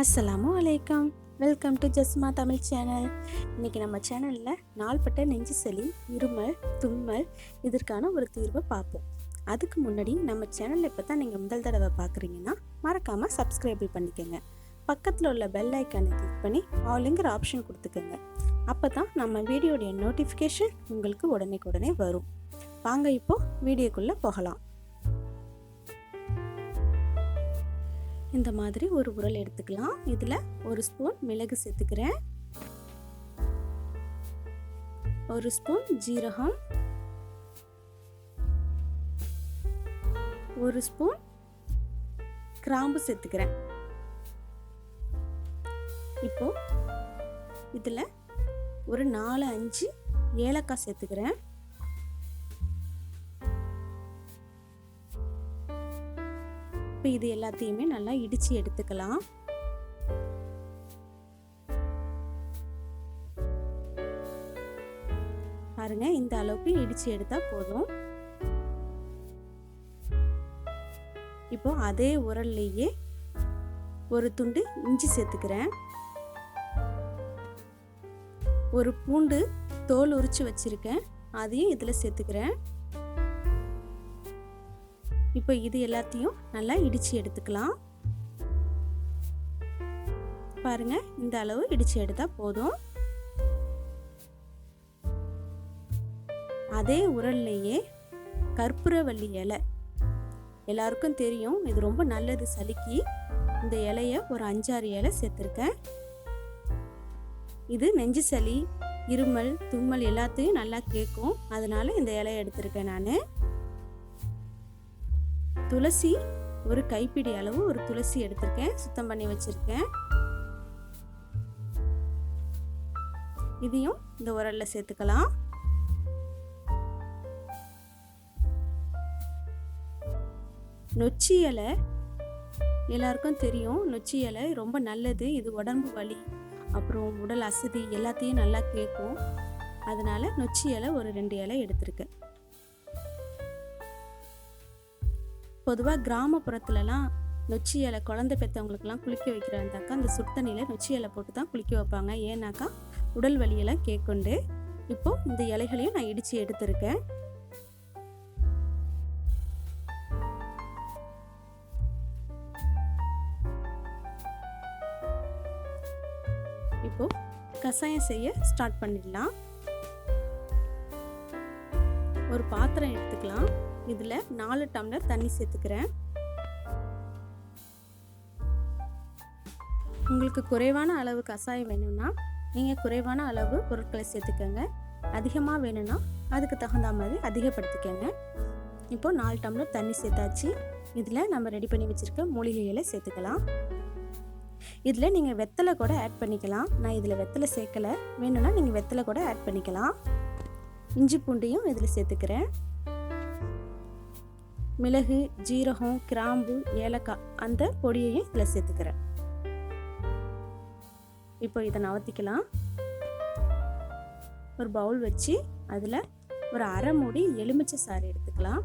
அஸ்ஸலாமு அலைக்கம். Welcome to Jasma Tamil channel இன்றைக்கி நம்ம சேனலில் நாள்பட்ட நெஞ்சு சளி இருமல் தும்மல் இதற்கான ஒரு தீர்வை பார்ப்போம். அதுக்கு முன்னாடி நம்ம சேனலில் இப்போ தான் நீங்கள் முதல் தடவை பார்க்குறீங்கன்னா மறக்காமல் சப்ஸ்கிரைபிள் பண்ணிக்கோங்க. பக்கத்தில் உள்ள பெல் ஐக்கானை கிளிக் பண்ணி ஆளுங்கிற ஆப்ஷன் கொடுத்துக்கோங்க. அப்போ தான் நம்ம வீடியோடைய நோட்டிஃபிகேஷன் உங்களுக்கு உடனே உடனே வரும். வாங்க இப்போது வீடியோக்குள்ளே போகலாம். இந்த மாதிரி ஒரு உரல் எடுத்துக்கலாம். இதில் ஒரு ஸ்பூன் மிளகு சேர்த்துக்கிறேன். ஒரு ஸ்பூன் ஜீரகம். ஒரு ஸ்பூன் கிராம்பு சேர்த்துக்கிறேன். இப்போ இதில் ஒரு நாலு அஞ்சு ஏலக்காய் சேர்த்துக்கிறேன். இப்போ இது எல்லாத்தையுமே நல்லா இடித்து எடுத்துக்கலாம். பாருங்க இந்த அளவுக்கு இடித்து எடுத்தால் போதும். இப்போ அதே உரல்லையே ஒரு துண்டு இஞ்சி சேர்த்துக்கிறேன். ஒரு பூண்டு தோல் உரிச்சு வச்சிருக்கேன். அதையும் இதில் சேர்த்துக்கிறேன். இப்போ இது எல்லாத்தையும் நல்லா இடித்து எடுத்துக்கலாம். பாருங்க இந்த அளவு இடித்து எடுத்தால் போதும். அதே உரல்லையே கற்பூரவள்ளி இலை. எல்லாருக்கும் தெரியும் இது ரொம்ப நல்லது சளிக்கு இந்த இலைய ஒரு அஞ்சாறு இலை சேர்த்துருக்கேன். இது நெஞ்சு சளி இருமல் தும்மல் எல்லாத்தையும் நல்லா கேட்கும் அதனால இந்த இலையை எடுத்திருக்கேன் நான். துளசி ஒரு கைப்பிடி அளவு ஒரு துளசி எடுத்திருக்கேன் சுத்தம் பண்ணி வச்சிருக்கேன். இதையும் இந்த உரல்ல சேர்த்துக்கலாம். நொச்சி இலை எல்லாருக்கும் தெரியும் நொச்சி இலை ரொம்ப நல்லது இது உடம்பு வலி அப்புறம் உடல் அசதி எல்லாத்தையும் நல்லா கேட்கும். அதனால நொச்சி இலை ஒரு ரெண்டு இலை எடுத்திருக்கேன். பொதுவாக கிராமப்புறத்துலலாம் நொச்சி இலை குழந்தை பெற்றவங்களுக்குலாம் குளிக்க வைக்கிறாந்தாக்கா அந்த சுத்தண்ணியில் நொச்சி இலை போட்டு தான் குளிக்க வைப்பாங்க. ஏன்னாக்கா உடல் வலியெல்லாம் கேட்கொண்டு இப்போது இந்த இலைகளையும் நான் இடித்து எடுத்திருக்கேன். இப்போ கஷாயம் செய்ய ஸ்டார்ட் பண்ணிடலாம். ஒரு பாத்திரம் எடுத்துக்கலாம். இதில் நாலு டம்ளர் தண்ணி சேர்த்துக்கிறேன். உங்களுக்கு குறைவான அளவு கஷாயம் வேணும்னா நீங்கள் குறைவான அளவு பொருட்களை சேர்த்துக்கோங்க. அதிகமாக வேணும்னா அதுக்கு தகுந்த மாதிரி அதிகப்படுத்திக்கோங்க. இப்போ நாலு டம்ளர் தண்ணி சேர்த்தாச்சு. இதில் நம்ம ரெடி பண்ணி வச்சுருக்க மூலிகைகளை சேர்த்துக்கலாம். இதில் நீங்கள் வெத்தலை கூட ஆட் பண்ணிக்கலாம். நான் இதில் வெத்தலை சேர்க்கலை. வேணும்னா நீங்கள் வெத்தலை கூட ஆட் பண்ணிக்கலாம். இஞ்சி பூண்டையும் இதில் சேர்த்துக்கிறேன். மிளகு ஜீரகம் கிராம்பு ஏலக்காய் அந்த பொடியையும் இதில் சேர்த்துக்கிறேன். இப்போ இதை நவத்திக்கலாம் ஒரு பவுல் வச்சு அதில் ஒரு அரை மூடி எலுமிச்சை சாறு எடுத்துக்கலாம்.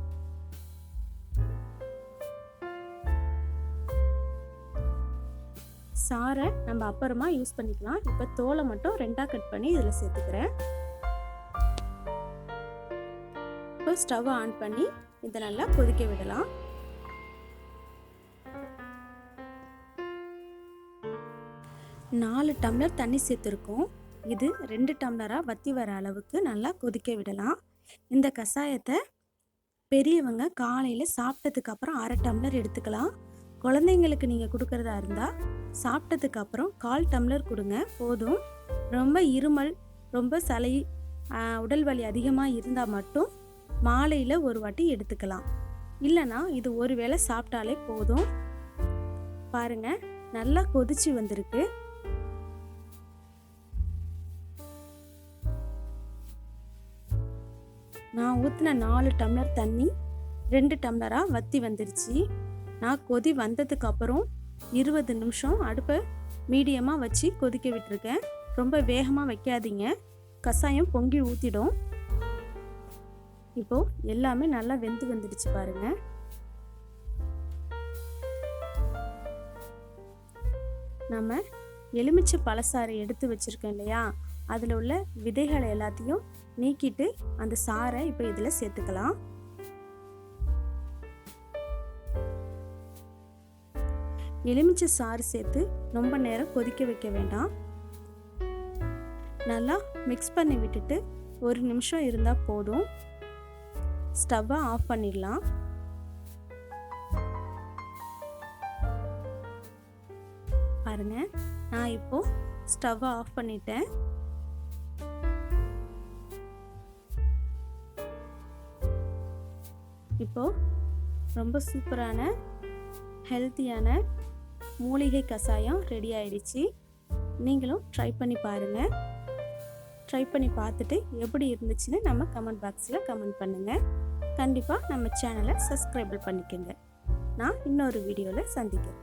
சாரை நம்ம அப்புறமா யூஸ் பண்ணிக்கலாம். இப்போ தோலை மட்டும் ரெண்டாக கட் பண்ணி இதில் சேர்த்துக்கிறேன். இப்போ ஸ்டவ் ஆன் பண்ணி இதை நல்லா கொதிக்க விடலாம். நாலு டம்ளர் தண்ணி சேர்த்துருக்கோம். இது ரெண்டு டம்ளராக வத்தி வர அளவுக்கு நல்லா கொதிக்க விடலாம். இந்த கஷாயத்தை பெரியவங்க காலையில் சாப்பிட்டதுக்கு அப்புறம் அரை டம்ளர் எடுத்துக்கலாம். குழந்தைங்களுக்கு நீங்கள் கொடுக்குறதா இருந்தால் சாப்பிட்டதுக்கு அப்புறம் கால் டம்ளர் கொடுங்க. போதும். ரொம்ப இருமல் ரொம்ப சளி உடல் வலி அதிகமாக இருந்தால் மட்டும் மாலையில் ஒரு வாட்டி எடுத்துக்கலாம். இல்லைனா இது ஒரு வேளை சாப்பிட்டாலே போதும். பாருங்க நல்லா கொதிச்சு வந்திருக்கு. நான் ஊற்றின நாலு டம்ளர் தண்ணி ரெண்டு டம்ளராக வத்தி வந்துருச்சு. நான் கொதி வந்ததுக்கு அப்புறம் இருபது நிமிஷம் அடுப்பை மீடியமாக வச்சு கொதிக்க விட்டுருக்கேன். ரொம்ப வேகமாக வைக்காதீங்க. கஷாயம் பொங்கி ஊற்றிடும் இப்போ எல்லாமே நல்லா வெந்து வந்துடுச்சு பாருங்க. நம்ம எலுமிச்சை பழசாறை எடுத்து வச்சுருக்கோம் இல்லையா? அதில் உள்ள விதைகளை எல்லாத்தையும் நீக்கிட்டு அந்த சாறை இப்போ இதில் சேர்த்துக்கலாம். எலுமிச்சை சாறு சேர்த்து ரொம்ப நேரம் கொதிக்க வைக்க வேண்டாம். நல்லா மிக்ஸ் பண்ணி விட்டுட்டு ஒரு நிமிஷம் இருந்தால் போதும். ஸ்டவ்வை ஆஃப் பண்ணிடலாம். பாருங்க நான் இப்போ ஸ்டவ்வை ஆஃப் பண்ணிட்டேன். இப்போ ரொம்ப சூப்பரான ஹெல்த்தியான மூலிகை கஷாயம் ரெடி ஆயிடுச்சு. நீங்களும் ட்ரை பண்ணி பாருங்கள் ட்ரை பண்ணி பார்த்துட்டு எப்படி இருந்துச்சுன்னு நம்ம கமெண்ட் பாக்ஸில் கமெண்ட் பண்ணுங்கள் கண்டிப்பாக நம்ம சேனலை சப்ஸ்கிரைபிள் பண்ணிக்கோங்க. நான் இன்னொரு வீடியோவில் சந்திக்கிறேன்.